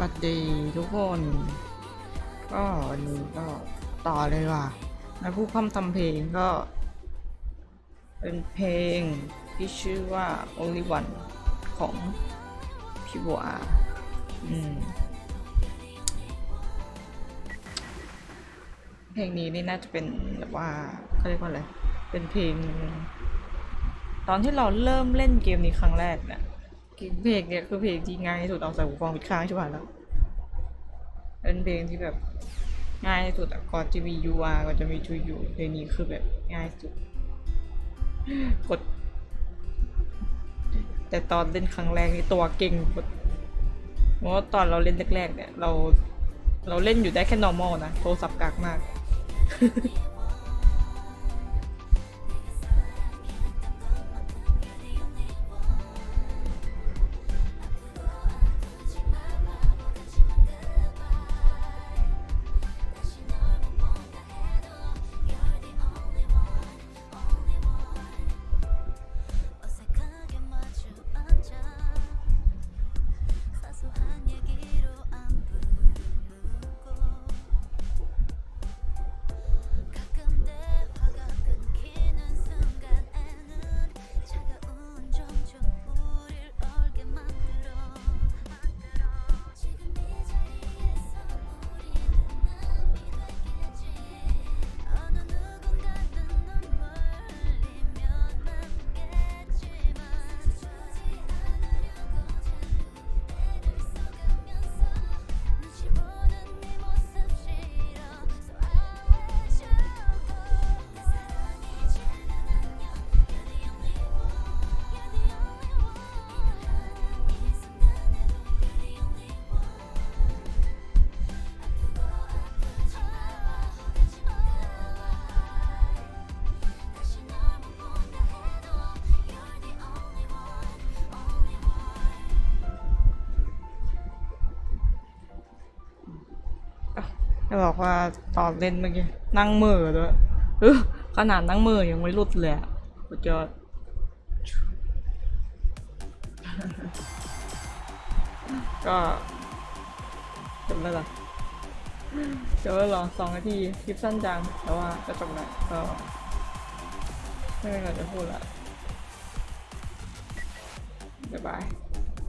บัดดีทุกคน ก็วันนี้ก็ต่อเลยว่ะแล้วผู้พร่ำทำเพลงก็ เป็นเพลงที่ชื่อว่า Only One ของพี่บัวอืมเพลงนี้นี่น่าจะเป็นแบบว่าเขาเรียกว่าอะไร เป็นเพลง ตอนที่เราเริ่มเล่นเกมนี้ครั้งแรกเนี่ย เพลงเนี่ยคือเพลงที่ง่ายที่สุดเอาใส่หูฟังปิดค้างใช่ป่ะแล้วเป็นเพลงที่แบบง่ายที่สุดอะก่อนจะมี UR ก่อนจะมี To You เพลงนี้คือแบบง่ายสุด กด แต่ตอนเล่นครั้งแรกนี่ตัวเก่งกดเพราะว่าตอนเราเล่นแรกๆเนี่ย เรา เราเล่นอยู่ได้แค่ normal นะ โทรศัพท์กากมาก จะบอกว่าตอนเล่นเมื่อกี้นั่งเหม่อด้วยเออขนาดนั่งเหม่อยังไม่หลุดเลยอะสุดยอดก็จบแล้วเหรอจบแล้วหรอสองนาทีคลิปสั้นจัง แต่ว่าก็จบแล้วก็ไม่มีอะไรจะพูดละบ๊ายบาย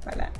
ไปแล้ว